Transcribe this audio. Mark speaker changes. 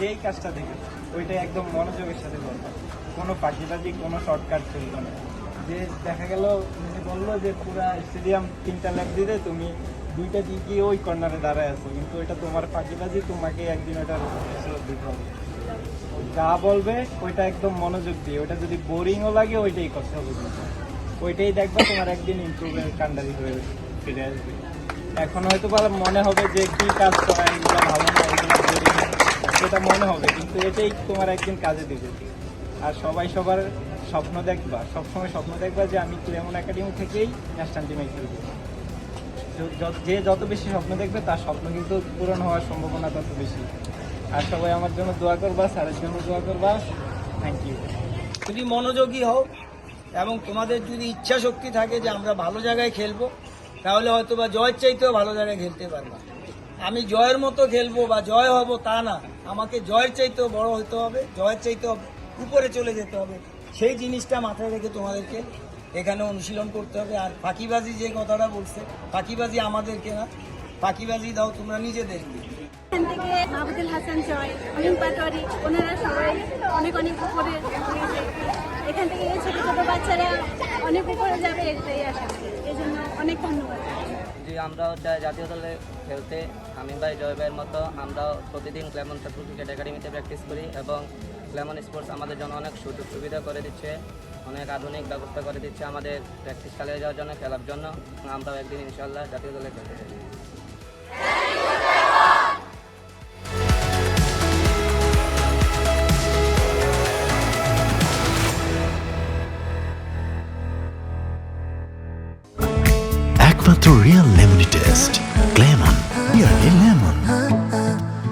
Speaker 1: যেই কাজটা দেখে ওইটা একদম মনোযোগের সাথে করবে কোনো পাখিবাজি কোনো শর্টকাট চলবে না। যে দেখা গেল বলল যে, পুরা স্টেডিয়াম তিনটা ল্যাপ দিতে তুমি দুইটা দিকে ওই কর্নারে দাঁড়ায় আছো, কিন্তু ওইটা তোমার পাখিবাজি তোমাকে একদিন হিসেব দিতে হবে। যা বলবে, ওইটা একদম মনোযোগ দিয়ে ওটা যদি বোরিংও লাগে, ওইটাই করতে হবে। ওইটাই দেখবে তোমার একদিন ইমপ্রুভের কান্ডারি হয়ে ফিরে আসবে। এখন হয়তো মনে হবে যে, কি কাজ করা ভালো। সেটা মনে হবে, কিন্তু এটাই তোমার একদিন কাজে দিবে। আর সবাই সবার স্বপ্ন দেখবা, সবসময় স্বপ্ন দেখবা যে আমি ক্লেমন একাডেমি থেকেই ন্যাশনাল টিমে খেলব। যে যত বেশি স্বপ্ন দেখবে, তার স্বপ্ন কিন্তু পূরণ হওয়ার সম্ভাবনা তত বেশি। আর সবাই আমার জন্য দোয়া করবা, স্যারের জন্য দোয়া করবা। থ্যাংক ইউ
Speaker 2: যদি মনোযোগী হও, এবং তোমাদের যদি ইচ্ছা শক্তি থাকে যে আমরা ভালো জায়গায় খেলব, তাহলে হয়তো বা জয়ের চাইতেও ভালো জায়গায় খেলতে পারবা। আমি জয়ের মতো খেলব বা জয় হব তা না। আমাকে জয়ের চাইতেও বড় হতে হবে, জয়ের চাইতেও উপরে চলে যেতে হবে। সেই জিনিসটা মাথায় রেখে তোমাদেরকে এখানে অনুশীলন করতে হবে। আর ফাঁকিবাজি যে কথাটা বলছে, ফাঁকিবাজি আমাদেরকে না, ফাঁকিবাজি দাও তোমরা নিজেদের।
Speaker 3: এখান থেকে বাচ্চারা অনেক উপরে যাবে। এটাই আশা করি এই জন্য অনেক ধন্যবাদ
Speaker 4: যে আমরাও চাই জাতীয় দলে খেলতে আমিন ভাই, জয় ভাইয়ের মতো আমরাও প্রতিদিন ক্লেমন ছাত্র ক্রিকেট একাডেমিতে প্র্যাকটিস করি এবং ক্লেমন স্পোর্টস আমাদের জন্য অনেক সুযোগ সুবিধা করে দিচ্ছে, অনেক আধুনিক ব্যবস্থা করে দিচ্ছে আমাদের প্র্যাকটিস চালিয়ে যাওয়ার জন্য, খেলার জন্য। আমরাও একদিন ইনশাল্লাহ জাতীয় দলে খেলতে চাই
Speaker 5: একমাত্র real lemony test Clemon yearly lemon